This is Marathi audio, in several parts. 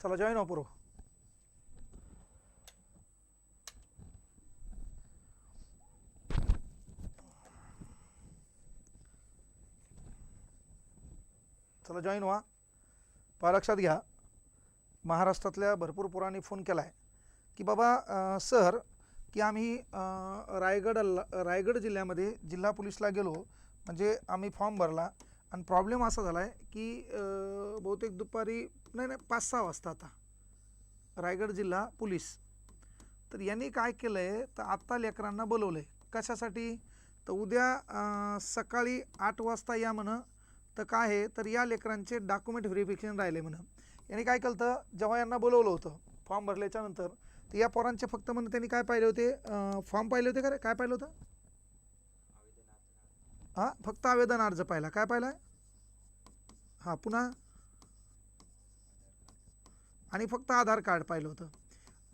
चला जॉईन हो पुरो चला जॉईन व्हा पहा लक्षात घ्या. महाराष्ट्रातल्या भरपूर पोरांनी फोन केला आहे की बाबा सर की आम्ही रायगड रायगड जिल्ह्यामध्ये जिल्हा पोलीसला गेलो. म्हणजे आम्ही फॉर्म भरला. आणि प्रॉब्लेम असा झाला आहे की बहुतेक दुपारी नाही नाही पाच सहा वाजता आता. रायगड जिल्हा पोलीस. तर यांनी काय केलं आहे तर आत्ता लेकरांना बोलवलं आहे कशासाठी? तर उद्या सकाळी आठ वाजता या म्हणं. तर काय आहे? तर या लेकरांचे डॉक्युमेंट व्हेरिफिकेशन राहिले म्हणं. यांनी काय केलं होतं जेव्हा यांना बोलवलं होतं फॉर्म भरल्याच्यानंतर तर या पोरांचे फक्त म्हणून त्यांनी काय पाहिले होते? फॉर्म पाहिले होते का रे? काय पाहिलं होतं? हां फक्त आवेदन अर्ज पाहिला. काय पाहिला हां पुन्हा. आणि फक्त आधार कार्ड पाहिलं होतं.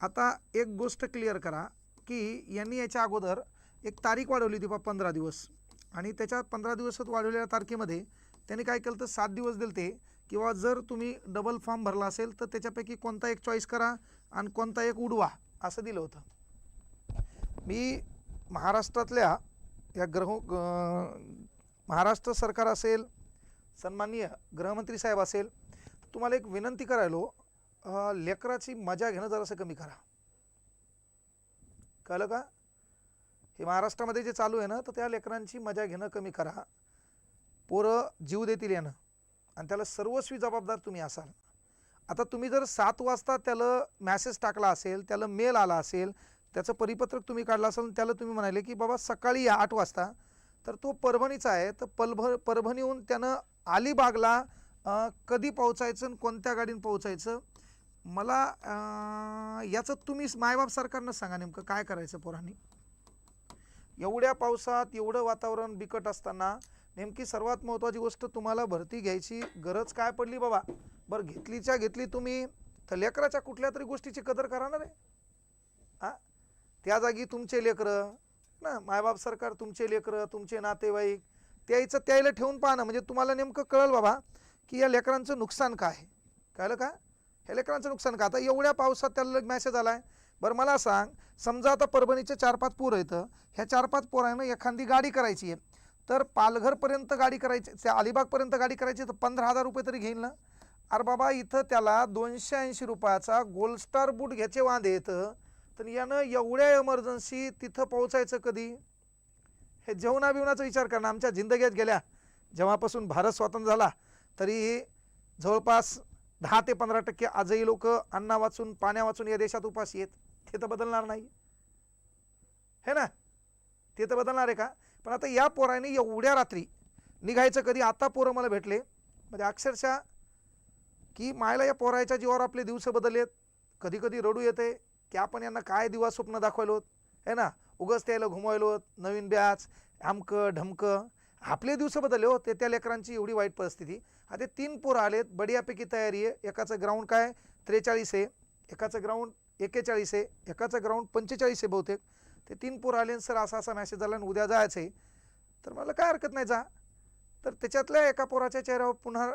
आता एक गोष्ट क्लिअर करा की यांनी याच्या अगोदर एक तारीख वाढवली होती बा पंधरा दिवस. आणि त्याच्या पंधरा दिवसात वाढवलेल्या तारखेमध्ये त्यांनी काय केलं तर सात दिवस दिले ते किंवा जर तुम्ही डबल फॉर्म भरला असेल तर त्याच्यापैकी कोणता एक चॉईस करा आणि कोणता एक उडवा असं दिलं होतं. मी महाराष्ट्रातल्या या ग्रह महाराष्ट्र सरकार असेल सन्माननीय गृहमंत्री साहेब असेल तुम्हाला एक विनंती करायलो लेकराची मजा घेणं जरासं कमी करा. कळलं का? हे महाराष्ट्रामध्ये जे चालू आहे ना तर त्या लेकरांची मजा घेणं कमी करा. पोरं जीव देतील यानं. आणि त्याला सर्वस्वी जबाबदार तुम्ही असाल. आता तुम्ही जर सात वाजता त्याला मॅसेज टाकला असेल त्याला मेल आला असेल त्याचं परिपत्रक तुम्ही काढलं असेल त्याला तुम्ही म्हणाले की बाबा सकाळी या आठ वाजता. तर तो परभणीचा आहे तर पलभ परभणीहून त्यानं अलिबागला कधी पोहोचायचं आणि कोणत्या गाडीने पोहोचायचं? मला याचं तुम्ही मायबाप सरकारनं सांगा नेमकं काय करायचं पोरांनी. एवढ्या पावसात एवढं वातावरण बिकट असताना नेमकी सर्वात महत्त्वाची गोष्ट तुम्हाला भरती घ्यायची गरज काय पडली बाबा? बरं घेतलीच्या घेतली तुम्ही तर लेकराच्या कुठल्या तरी गोष्टीची कदर करा ना रे हां त्या जागी तुमचे लेकरं ना मायबाप सरकार तुमचे लेकरं तुमचे नातेवाईक त्याचं त्याला ठेवून पाहणं. ना म्हणजे तुम्हाला नेमकं कळलं बाबा की या लेकरांचं नुकसान काय आहे? कळलं का? ह्या लेकरांचं नुकसान का? आता एवढ्या पावसात त्याला मॅसेज आला आहे बरं मला सांग समजा आता परभणीचे चार पाच पोरं येतं ह्या चार पाच पोरांना एखादी गाडी करायची आहे. तर पालघरपर्यंत गाडी करायची त्या अलिबागपर्यंत गाडी करायची तर पंधरा हजार रुपये तरी घेईल ना? अरे बाबा इथं त्याला दोनशे ऐंशी रुपयाचा गोल्ड स्टार बूट घ्यायचे वांदे येतं तर यानं एवढ्या एमर्जन्सी तिथं पोहोचायचं कधी? हे जेवणा बिवणाचा विचार करणं. आमच्या जिंदगीत गेल्या. जेव्हापासून भारत स्वतंत्र झाला तरी जवळपास दहा ते पंधरा टक्के आजही लोक अन्ना वाचून पाण्या वाचून या देशात उपाशी आहेत. ते तर बदलणार नाही. हे ना? ते तर बदलणार आहे का? पण आता या पोराने एवढ्या रात्री निघायचं कधी? आता पोरं मला भेटले. म्हणजे अक्षरशः की मायला या पोरायच्या जीवावर आपले दिवस बदललेत. कधी कधी रडू येते. की आपण यांना काय दिवा स्वप्न दाखवायलो आहे ना? उगस त्याला घुमवायलो नवीन ब्याच आमकं ढमकं. आपले दिवस बदलले हो ते त्या लेकरांची एवढी वाईट परिस्थिती. आता तीन पोरं आलेत बढियापैकी तयारी आहे. एकाचं ग्राउंड काय? त्रेचाळीस आहे. एकाचं ग्राउंड एकेचाळीस आहे. एकाचं ग्राउंड पंचेचाळीस आहे बहुतेक. ते तीन पोरं आले सर असा असा मॅसेज झाला आणि उद्या जायचं आहे तर मला काय हरकत नाही जा. तर त्याच्यातल्या एका पोराच्या चेहऱ्यावर पुन्हा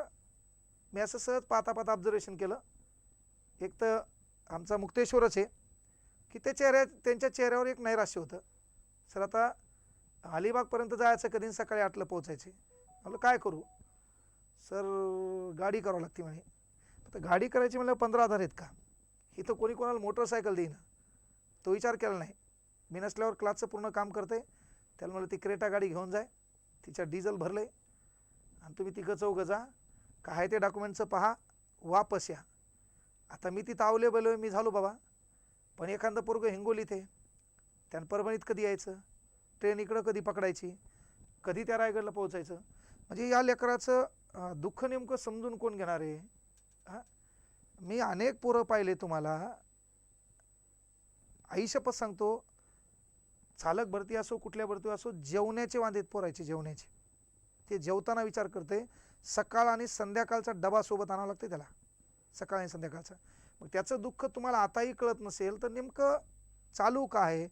मी असं सहज पाहता पाहता ऑब्झर्वेशन केलं. एक तर आमचा मुक्तेश्वरच आहे. की त्या चेहऱ्या त्यांच्या चेहऱ्यावर एक नैराश्य होतं. सर आता अलिबागपर्यंत जायचं कधी सकाळी आठला पोहोचायचे? म्हणलं काय करू? सर गाडी करावं लागते म्हणे. आता गाडी करायची म्हणलं पंधरा हजार आहेत का? इथं कोणी कोणाला मोटरसायकल देईन. तो विचार केला नाही. मी नसल्यावर क्लासचं पूर्ण काम करते त्याला मला ती क्रेटा गाडी घेऊन जाय. तिच्या डिझेल भरले आणि तुम्ही तिघं चौघं जा. काय ते डॉक्युमेंटचं पहा. वापस या. आता मी तिथं अवेलेबल आहे. मी झालो बाबा. पण एखादं पोरगं हिंगोलीत आहे त्यानं परभणीत कधी यायचं? ट्रेन इकडं कधी पकडायची? कधी त्या रायगडला पोहोचायचं? म्हणजे या लेकराचं दुःख नेमकं समजून कोण घेणार आहे? हां? मी अनेक पोरं पाहिले तुम्हाला. आईशपत सांगतो चालक भरती असो कुठल्या भरती असो जेवण्याचे वांदेत पोरायचे जेवण्याचे. ते जेवताना विचार करते. सकाळ आणि संध्याकाळचा डबा सोबत आणावा लागते त्याला. सकाळ आणि संध्याकाळचा. मग त्याचं दुःख तुम्हाला आताही कळत नसेल तर नेमकं चालू काय आहे?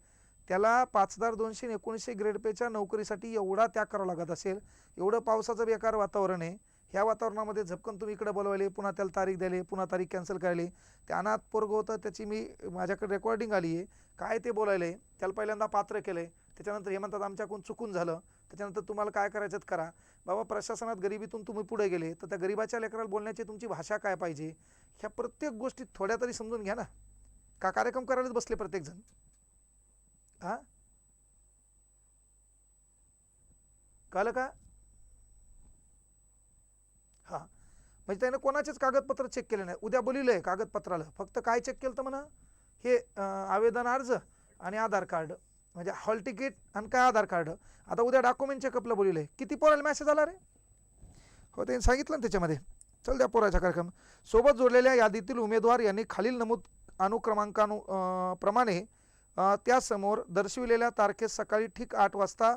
त्याला पाच हजार दोनशे एकोणीसशे ग्रेड पेच्या नोकरीसाठी एवढा त्याग करावा लागत असेल एवढं पावसाचं बेकार वातावरण आहे. ह्या वातावरणामध्ये झपकन तुम्ही इकडे बोलवायले पुन्हा त्याला तारीख द्यायले पुन्हा तारीख कॅन्सल करायले. ते अनाथ पोरगं होतं त्याची मी माझ्याकडे रेकॉर्डिंग आली आहे. काय ते बोलायले? त्याला पहिल्यांदा पात्र केलं. आहे त्याच्यानंतर हे म्हणतात आमच्याकडून चुकून झालं. त्याच्यानंतर तुम्हाला काय करायचं करा. बाबा प्रशासनात गरिबीतून तुम्ही पुढे गेले तर त्या गरिबाच्या लेकराला बोलण्याची तुमची भाषा काय पाहिजे? ह्या प्रत्येक गोष्टी थोड्या तरी समजून घ्या ना. का कार्यक्रम करायलाच बसले प्रत्येकजण? हां कळलं का? हां. म्हणजे त्यानं कोणाचेच कागदपत्र चेक केले नाही. उद्या बोलिलं आहे कागदपत्राला. फक्त काय चेक केलं तर म्हणा? हे आवेदन अर्ज आणि आधार कार्ड. म्हणजे हॉल तिकीट आणि काय आधार कार्ड आता उद्या डॉक्युमेंट चेकअपला बोलिलं आहे किती पोराला मेसेज आला रे? हो त्यांनी सांगितलं ना त्याच्यामध्ये. चल द्या पोराचा कार्यक्रम. सोबत जोडलेल्या यादीतील उमेदवार यांनी खालील नमूद अनुक्रमांकानु अं, प्रमाणे त्यासमोर दर्शविलेल्या तारखेस सकाळी ठीक आठ वाजता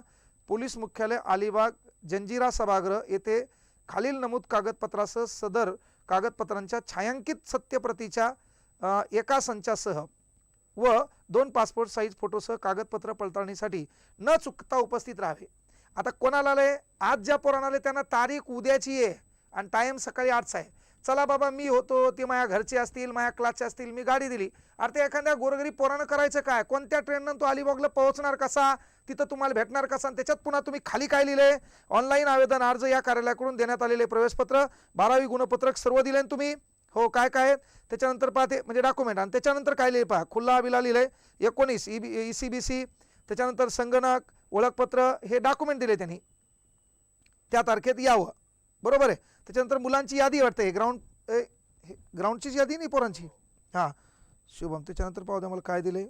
पोलीस मुख्यालय अलिबाग जंजिरा सभागृह येथे खालील नमूद कागदपत्रासह सदर कागदपत्रांच्या छायांकित सत्यप्रतीच्या एका संचासह व दोन पासपोर्ट साईज फोटोसह कागदपत्र पडताळणीसाठी न चुकता उपस्थित राहावे. आता कोणाला आलंय? आज ज्या पोरांना आले त्यांना तारीख उद्याची आहे आणि टाईम सकाळी आठचा आहे. चला बाबा मी होतो ते माझ्या घरचे असतील माझ्या क्लासचे असतील मी गाडी दिली. अरे ते एखाद्या गोरगरीब पोरानं करायचं काय? कोणत्या ट्रेननं तो अलिबागला पोहोचणार कसा? तिथं तुम्हाला भेटणार कसा? आणि त्याच्यात पुन्हा तुम्ही खाली काय लिहिलंय? ऑनलाईन आवेदन अर्ज या कार्यालयाकडून देण्यात आलेले प्रवेशपत्र बारावी गुणपत्रक सर्व दिले तुम्ही हो काय काय आहेत? त्याच्यानंतर पाहते म्हणजे डॉक्युमेंट आणि त्याच्यानंतर काय लिहिले पहा? खुल्ला बिला लिहिलंय एकोणीस E B E C B C त्याच्यानंतर संगणक ओळखपत्र हे डॉक्युमेंट दिले त्यांनी. त्या तारखेत यावं. बरोबर आहे? त्याच्यानंतर मुलांची यादी वाटते. ग्राउंड ग्राउंडचीच यादी नाही पोरांची? हां. शुभम त्याच्यानंतर पाहू द्या मला काय दिले.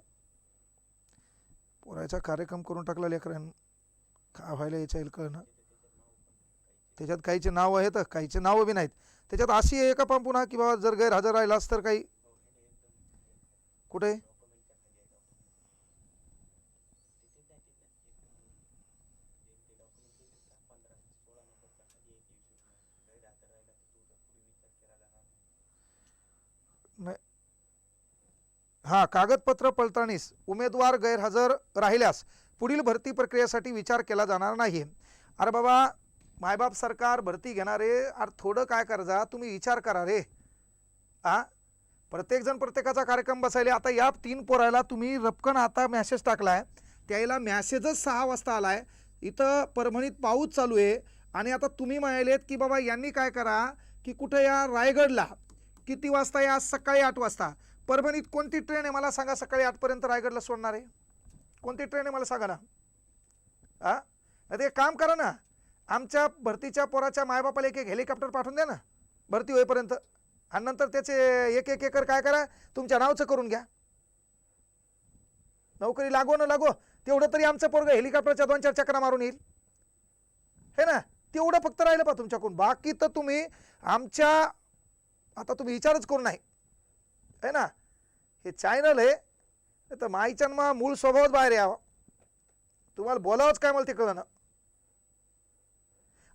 पोरायचा कार्यक्रम करून टाकला लेकरांनी. काय व्हायला याच्या येईल कळणं त्याच्यात काहीचे नावं आहेत काहीचे नावं बी नाहीत. त्याच्यात अशी आहे का पण पुन्हा की बाबा जर गैरहजर राहिलास तर काही? कुठे? नाही. हां कागदपत्र पडताळणीस उमेदवार गैरहजर राहिल्यास पुढील भरती प्रक्रियेसाठी विचार केला जाणार नाही. अरे बाबा मायबाप सरकार भरती घेणारे अरे थोडं काय करजा तुम्ही विचार करा रे. आ? प्रत्येकजण प्रत्येकाचा कार्यक्रम बसायला आता या तीन पोरायला तुम्ही रपकन आता मॅसेज टाकलाय. त्याला मॅसेजच सहा वाजता आलाय. इथं परभणीत पाऊस चालू आहे. आणि आता तुम्ही म्हणालेत की बाबा यांनी काय करा की कुठं या रायगडला किती वाजता या? सकाळी आठ वाजता. परभणीत कोणती ट्रेन आहे? मला सांगा सकाळी आठपर्यंत रायगडला सोडणार. आहे कोणती ट्रेन आहे? मला सांगा ना. आ? ते एक काम करा ना. आमच्या भरतीच्या पोराच्या मायबापाला एक एक हेलिकॉप्टर पाठवून द्या ना. भरती होईपर्यंत. आणि नंतर त्याचे एक एक एकर काय करा तुमच्या नावचं करून घ्या. नोकरी लागो न लागो तेवढं तरी आमचं पोरग हेलिकॉप्टरच्या दोन चार चक्रा मारून येईल. हे ना तेवढं फक्त राहिलं पा तुमच्याकडून. बाकी तर तुम्ही आमच्या आता तुम्ही विचारच करू नाही है ना हे चॅनल आहे. तर माईच्या मग मूळ स्वभावच बाहेर यावं. तुम्हाला बोलावंच काय मला ते कळणं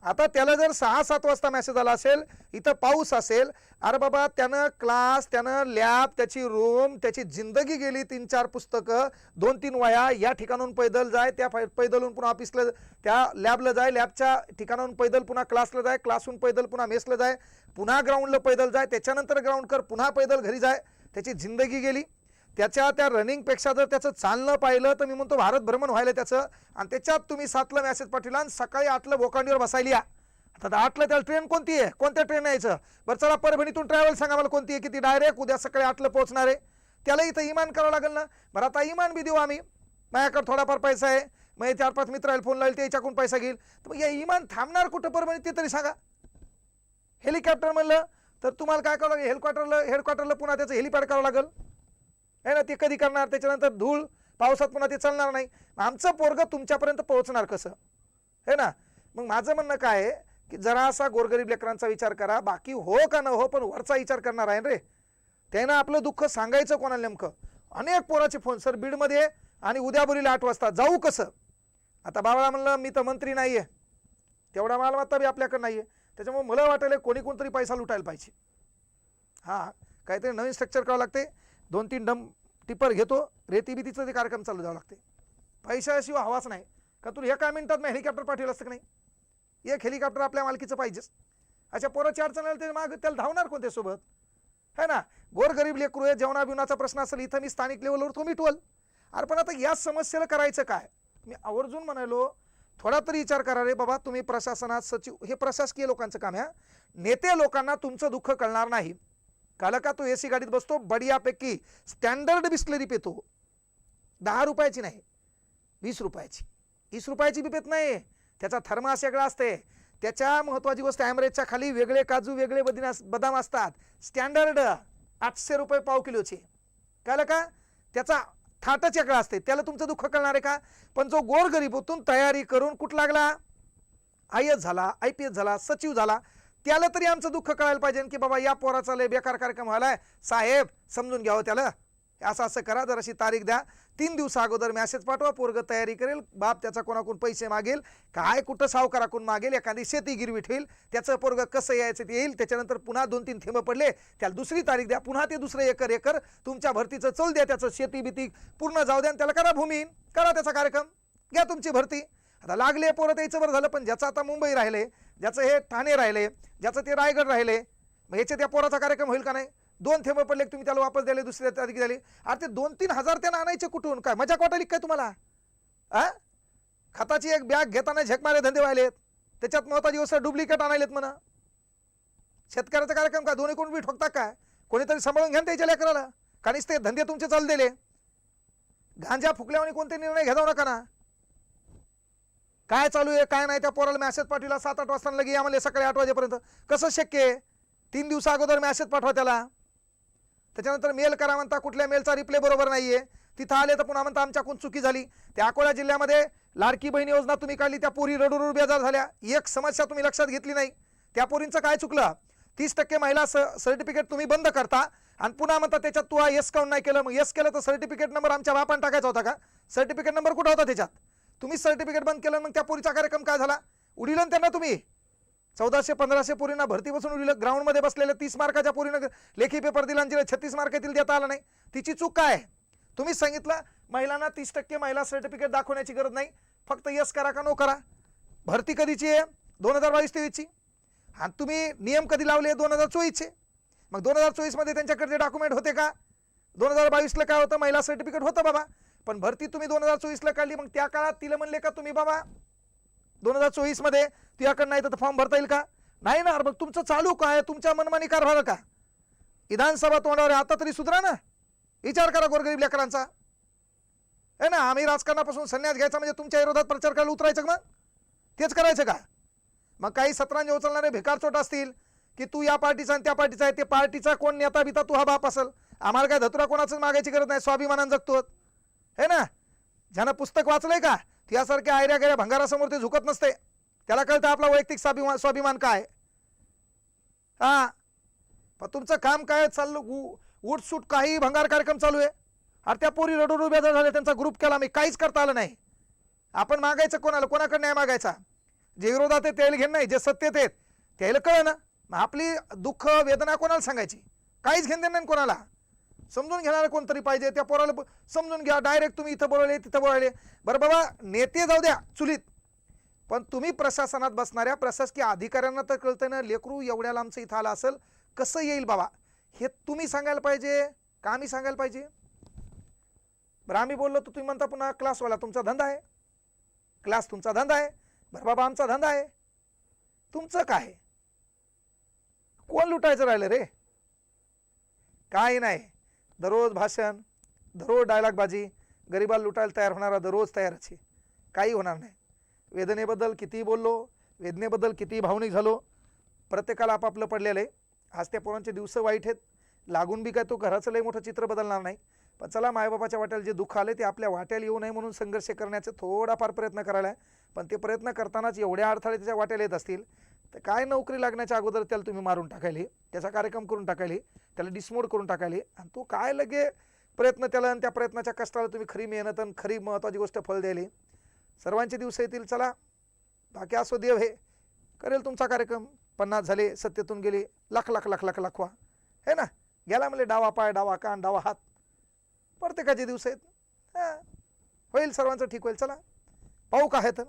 आता त्याला जर सहा सात वाजता मेसेज आला असेल इथं पाऊस असेल अरे बाबा त्यानं क्लास त्यानं लॅब त्याची रूम त्याची जिंदगी गेली तीन चार पुस्तकं दोन तीन वया या ठिकाणाहून पैदल जाय त्या पैदलहून पुन्हा ऑफिसला त्या लॅबला जाय लॅबच्या ठिकाणाहून पैदल पुन्हा क्लासला जाय क्लासहून पैदल पुन्हा मेसला जाय पुन्हा ग्राउंडला पैदल जाय त्याच्यानंतर ग्राउंड कर पुन्हा पैदल घरी जाय त्याची जिंदगी गेली. त्याच्या त्या रनिंगपेक्षा जर त्याचं चालणं पाहिलं तर मी म्हणतो भारत भ्रमण व्हायला त्याचं. आणि त्याच्यात तुम्ही सातला मॅसेज पाठवला आणि सकाळी आठला भोकांडीवर बसायला या. आता आठला त्याला ट्रेन कोणती आहे? कोणत्या ट्रेन यायचं? बरं चला परभणीतून ट्रॅव्हल सांगा मला कोणती आहे? किती डायरेक्ट उद्या सकाळी आठला पोहोचणार आहे. त्याला इथं इमान करावं लागेल ना? बरं आता इमान बी देऊ आम्ही. माझ्याकडे थोडाफार पैसा आहे. मग चार पाच मित्र आहे फोन लावेल त्याच्याकडून पैसा घेईल. तर मग या इमान थांबणार कुठं परभणी ते तरी सांगा. हेलिकॉप्टर म्हणलं तर तुम्हाला काय करावं लागेल? हेडक्वार्टरला हेडक्वार्टरला पुन्हा त्याचं हेलिपॅड करावं लागेल. आहे ना ते कधी करणार? त्याच्यानंतर धूळ पावसात पुन्हा ते चालणार नाही. आमचं पोरग तुमच्यापर्यंत पोहोचणार कसं? हे ना? मग माझं म्हणणं काय आहे की जरासा गोरगरीब लेकरांचा विचार करा. बाकी हो का न हो पण वरचा विचार करणार आहे रे? त्यानं आपलं दुःख सांगायचं कोणाला नेमकं? अनेक पोराचे फोन. सर बीडमध्ये आणि उद्या बोलीला आठ वाजता. जाऊ कसं? आता बाबाला म्हणलं मी तर मंत्री नाही आहे तेवढा मालमत्ता बी आपल्याकडे नाही आहे त्याच्यामुळे मला वाटायला कोणी कोणतरी पैसा लुटायला पाहिजे. हां काहीतरी नवीन स्ट्रक्चर करावं लागते. दोन तीन डम टिपर घेतो रेती बितीचं ते कार्यक्रम चालू जावं लागते. पैशाशिवाय हवाच नाही. का तुला एका मिनिटात मग हेलिकॉप्टर पाठवलं असतं की नाही? एक हेलिकॉप्टर आपल्या मालकीचं पाहिजेच. अशा पोराची अडचण आली ते माग त्याला धावणार कोणत्या सोबत? है ना? गोरगरीब लेकरू आहे जेवणाबिवणाचा प्रश्न असेल इथं मी स्थानिक लेवलवर तो मिटवल अरे पण आता या समस्येला करायचं काय? मी आवर्जून म्हणालो थोडा तरी विचार करा रे बाबा तुम्ही प्रशासनात सचिव हे प्रशासकीय लोकांचं काम आहे नेते लोकांना तुमचं दुःख कळणार नाही. काल का तो ए सी गाडीत बसतो बढियापैकी स्टँडर्ड बिस्लरी पितो. दहा रुपयाची नाही वीस रुपयाची. वीस रुपयाची बी पेत नाही त्याचा थर्मास वेगळा असते. त्याच्या महत्त्वाची गोष्ट ॲमरेजच्या खाली वेगळे काजू वेगळे बदिना बदाम असतात. स्टँडर्ड आठशे रुपये पाव किलोचे. कळलं का त्याचा थाटच वेगळा असते. त्याला तुमचं दुःख कळणार आहे का? पण जो गोरगरीबोतून तयारी करून कुठ लागला? आय एस झाला आय पी एस झाला सचिव झाला त्याला तरी आमचं दुःख कळायला पाहिजे की बाबा या पोराचा लय बेकार कार्यक्रम व्हायलाय. साहेब समजून घ्यावं त्याला. असं असं करा जर अशी तारीख द्या. तीन दिवसा अगोदर मॅसेज पाठवा पोरग तयारी करेल बाप त्याचा कोणाकडून पैसे मागेल काय कुठं सावकाराकडून मागेल एखादी शेती गिरवी ठेईल त्याचं पोरग कसं यायचं ते येईल त्याच्यानंतर पुन्हा दोन तीन थेंब पडले त्याला दुसरी तारीख द्या पुन्हा ते दुसरं एकर एकर तुमच्या भरतीचं चल द्या त्याचं शेती बिती पूर्ण जाऊ द्या आणि त्याला करा भूमीन करा त्याचा कार्यक्रम घ्या तुमची भरती. आता लागले पोरं त्याचं बरं झालं पण ज्याचं आता मुंबई राहिले ज्याचं हे ठाणे राहिले ज्याचं ते रायगड राहिले मग याच्या त्या पोराचा कार्यक्रम होईल का नाही? दोन थेंब पडले तुम्ही त्याला वापस द्याले दुसऱ्या तारीख द्याले अरे ते दोन तीन हजार त्यांना आणायचे कुठून? काय मजा वाटायली काय तुम्हाला? आ? खताची एक बॅग घेताना झेकमारे धंदे व्हायलेत त्याच्यात महत्वाची गोष्ट डुप्लिकेट आणायलेत म्हणा. शेतकऱ्याचा कार्यक्रम काय दोन्ही कोण बी ठोकता काय? कोणीतरी सांभाळून घ्या त्याच्या लेकराला. काणीच ते धंदे तुमचे चालू दिले गांजा फुकल्यावर कोणते निर्णय घ्यावा नका ना. काय चालू आहे काय नाही त्या पोराला मॅसेज पाठवला सात आठ वाजता लगे आम्हाला सकाळी आठ वाजेपर्यंत. कसं शक्य आहे? तीन दिवसा अगोदर मॅसेज पाठवा त्याला. त्याच्यानंतर मेल करा म्हणता कुठल्या मेलचा रिप्ले बरोबर नाहीये. तिथं आले तर पुन्हा म्हणता आमच्याकडून चुकी झाली. त्या अकोला जिल्ह्यामध्ये लाडकी बहीण योजना तुम्ही काढली त्या पोरी रडूरडू बेजार झाल्या. एक समस्या तुम्ही लक्षात घेतली नाही. त्या पोरींचं काय चुकलं? तीस टक्के महिला सर्टिफिकेट तुम्ही बंद करता आणि पुन्हा म्हणता त्याच्यात तू येस काउंट नाही केलं. मग येस केलं तर सर्टिफिकेट नंबर आमच्या बापान टाकायचा होता का? सर्टिफिकेट नंबर कुठं होता त्याच्यात? तुम्ही सर्टिफिकेट बंद केलं मग त्या पोरीचा कार्यक्रम काय झाला? उडीलं त्यांना तुम्ही. चौदाशे पंधराशे पोरींना भरती बसून उडीलं. ग्राउंडमध्ये बसलेल्या तीस मार्काच्या पोरीनं लेखी पेपर दिला आणि तिला छत्तीस मार्क येतील देता आला नाही. तिची चूक काय तुम्ही सांगितलं महिलांना तीस टक्के महिला सर्टिफिकेट दाखवण्याची गरज नाही. फक्त यस करा का नो करा? भरती कधीची आहे? दोन हजार बावीस तेवीसची. आणि तुम्ही नियम कधी लावले? दोन हजार चोवीसचे. मग दोन हजार चोवीसमध्ये त्यांच्याकडे डॉक्युमेंट होते का? दोन हजार बावीसला काय होतं? महिला सर्टिफिकेट होतं बाबा. पण भरती तुम्ही दोन हजार चोवीसला काढली मग त्या काळात तिला म्हणले का तुम्ही बाबा दोन हजार चोवीसमध्ये तुझ्याकडं नाही तर फॉर्म भरता येईल का? नाही ना मग तुमचं चालू काय तुमच्या मनमानी कारभार का? विधानसभा तोंडावर आता तरी सुधरा ना. विचार करा गोरगरीब लेकरांचा. आहे ना आम्ही राजकारणापासून संन्यास घ्यायचा म्हणजे तुमच्या विरोधात प्रचार करायला उतरायचं का मग? तेच करायचं का? मग काही सतरांचे उचलणारे भिकार चोट असतील की तू या पार्टीचा आणि त्या पार्टीचा आहे ते पार्टीचा कोण नेता बिता तू हा बाप असेल. आम्हाला काय धतुरा कोणाचं मागायची गरज नाही स्वाभिमानानं जगतो हे ना? ज्यानं पुस्तक वाचलंय का त्यासारख्या आयऱ्या गऱ्या भंगारासमोर ते झुकत नसते. त्याला कळतं आपला वैयक्तिक स्वाभिमान स्वाभिमान काय? हा. पण तुमचं काम काय चाललं? उठसूट काही भंगार कार्यक्रम चालू आहे. अरे त्या पोरी रडू बेजार झाले त्यांचा ग्रुप केला. मी काहीच करता आलं नाही. आपण मागायचं कोणाला? कोणाकडे नाही मागायचा? जे विरोधात आहे त्याला घेणं नाही. जे सत्तेत आहेत त्याला कळ ना मग आपली दुःख वेदना कोणाला सांगायची? काहीच घेणं देणं नाही कोणाला. समजून घेणारं कोणतरी पाहिजे त्या पोराला समजून घ्या. डायरेक्ट तुम्ही इथं बोलवले तिथं बोलवले. बरं बाबा नेते जाऊ द्या चुलीत. पण तुम्ही प्रशासनात बसणाऱ्या प्रशासकीय अधिकाऱ्यांना तर कळतं ना लेकरू एवढ्या लांबचं इथं आलं असेल कसं येईल बाबा? हे तुम्ही सांगायला पाहिजे का आम्ही सांगायला पाहिजे? बरं आम्ही बोललो तर तुम्ही म्हणता पुन्हा क्लासवाला तुमचा धंदा आहे. क्लास तुमचा धंदा आहे. बरं बाबा आमचा धंदा आहे. तुमचं काय कोण लुटायचं राहिलं रे? काय नाही. दररोज भाषण दररोज डायलॉगबाजी गरिबाला लुटायला तयार होणारा दररोज तयारच आहे. काही होणार नाही. वेदनेबद्दल कितीही बोललो वेदनेबद्दल कितीही भावनिक झालो प्रत्येकाला आपापलं पडलेलं आहे. आज त्या पोरांचे दिवस वाईट आहेत. लागून बी काय तो घराचं लई मोठं चित्र बदलणार नाही. पण चला मायबापाच्या वाट्याला जे दुःख आले ते आपल्या वाट्याला येऊ नये म्हणून संघर्ष करण्याचा थोडाफार प्रयत्न करायला आहे. पण ते प्रयत्न करतानाच एवढ्या अडथळे त्याच्या वाट्याला येत असतील. तर काय नोकरी लागण्याच्या अगोदर त्याला तुम्ही मारून टाकायले त्याचा कार्यक्रम करून टाकायले त्याला डिसमोड करून टाकायले आणि तो काय लगे प्रयत्न त्याला आणि त्या प्रयत्नाच्या कष्टाला तुम्ही खरी मेहनत आणि खरी महत्त्वाची गोष्ट फळ द्यायली. सर्वांचे दिवस येतील चला. बाकी असो देव हे. करेल तुमचा कार्यक्रम. पन्नास झाले सत्तेतून गेले लाख लाख लाख लाख लाखवा. हे ना? गेला म्हणजे डावा पाय डावा कान डावा हात. प्रत्येकाचे दिवस आहेत. हां. होईल सर्वांचं ठीक होईल. चला. पाहू का आहे तर.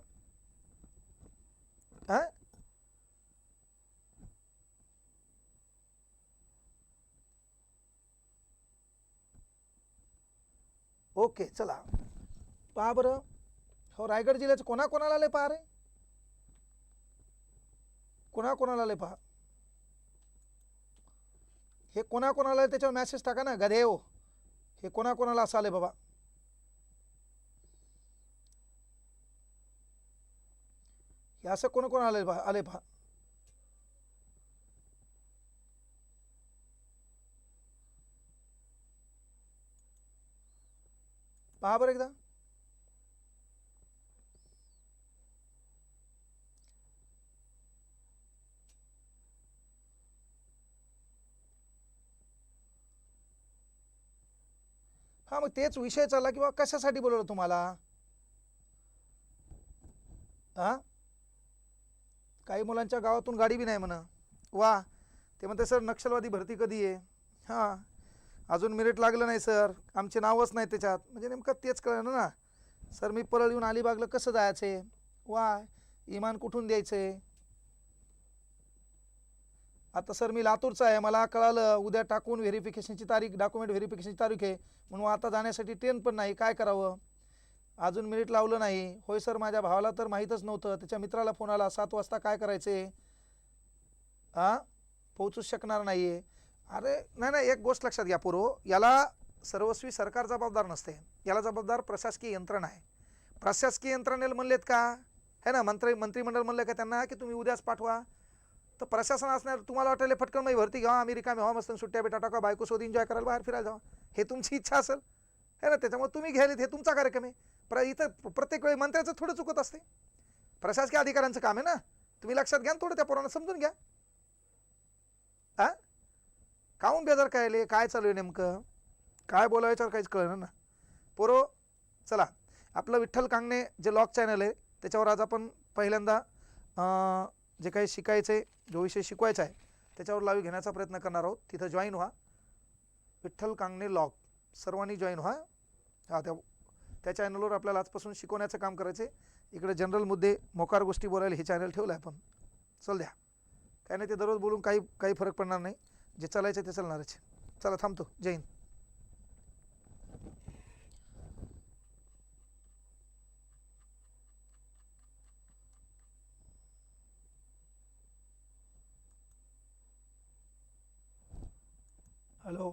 हां? ओके चला. पहा बरं. हो रायगड जिल्ह्याचं कोणाकोणाला आले पहा रे? कोणाकोणाला आले पहा? हे कोणाकोणाला आले त्याच्यावर मॅसेज टाका ना गधे हो. हे कोणाकोणाला असं आले बाबा? हे असं कोण कोण आले पहा आले पहा. पहा बरं एकदा. हा मग तेच विषय चालला किंवा कशासाठी बोलवलं तुम्हाला? हा काही मुलांच्या गावातून गाडी बी नाही म्हणा. वा ते म्हणते सर नक्षलवादी भरती कधी आहे हां. अजून मिरिट लागलं नाही सर. आमचे नावच नाही त्याच्यात. म्हणजे नेमकं तेच कळलं ना. सर मी परळ येऊन अलिबागला कसं जायचं? वा इमान कुठून द्यायचं? आता सर मी लातूरचा आहे. मला कळालं उद्या टाकून व्हेरिफिकेशनची तारीख डॉक्युमेंट व्हेरिफिकेशनची तारीख आहे. म्हणून आता जाण्यासाठी ट्रेन पण नाही. काय करावं? अजून मिनिट लावलं नाही. होय सर माझ्या भावाला तर माहीतच नव्हतं. त्याच्या मित्राला फोन आला. सात वाजता काय करायचे? हां पोहोचूच शकणार नाही आहे अरे नाही नाही एक गोष्ट लक्षात घ्या पूर्व. याला सर्वस्वी सरकार जबाबदार नसते. याला जबाबदार प्रशासकीय यंत्रणा आहे. प्रशासकीय यंत्रणेला म्हणलेत का? है ना मंत्री मंत्रिमंडळ म्हणलं का त्यांना की तुम्ही उद्याच पाठवा? तर प्रशासन असणार तुम्हाला वाटेल फटकन माझी भरती घ्या अमेरिका मी व्हा मस्त सुट्ट्या बेटा टाका बायको शोध एन्जॉय करायला बाहेर फिरायला जावा. हे तुमची इच्छा असेल. है ना त्याच्यामुळे तुम्ही घ्यायला हे तुमचा कार्यक्रम आहे. प्र इथं प्रत्येक वेळी मंत्र्याचं थोडं चुकत असते. प्रशासकीय अधिकाऱ्यांचं काम आहे ना. तुम्ही लक्षात घ्या ना थोडं त्या पोरांना समजून घ्या. हां काहून बेजार काय काय चालू आहे नेमकं? काय बोलायच्यावर काहीच कळलं ना. पोरो चला. आपलं विठ्ठल कांगणे जे लॉक चॅनल आहे त्याच्यावर आज आपण पहिल्यांदा जे काही शिकायचं आहे जो विषय शिकवायचा आहे त्याच्यावर लावी घेण्याचा प्रयत्न करणार आहोत. तिथं जॉईन व्हा. विठ्ठल कांगणे लॉक. सर्वांनी जॉईन व्हा. हा त्या त्या चॅनलवर आपल्याला आजपासून शिकवण्याचं काम करायचं आहे. इकडे जनरल मुद्दे मोकार गोष्टी बोलायला हे चॅनल ठेवलं आहे आपण. चल द्या. काय नाही ते दररोज बोलून काही काही फरक पडणार नाही. जे चालायचं ते चालणारच. चला थांबतो. जय हिंद. हॅलो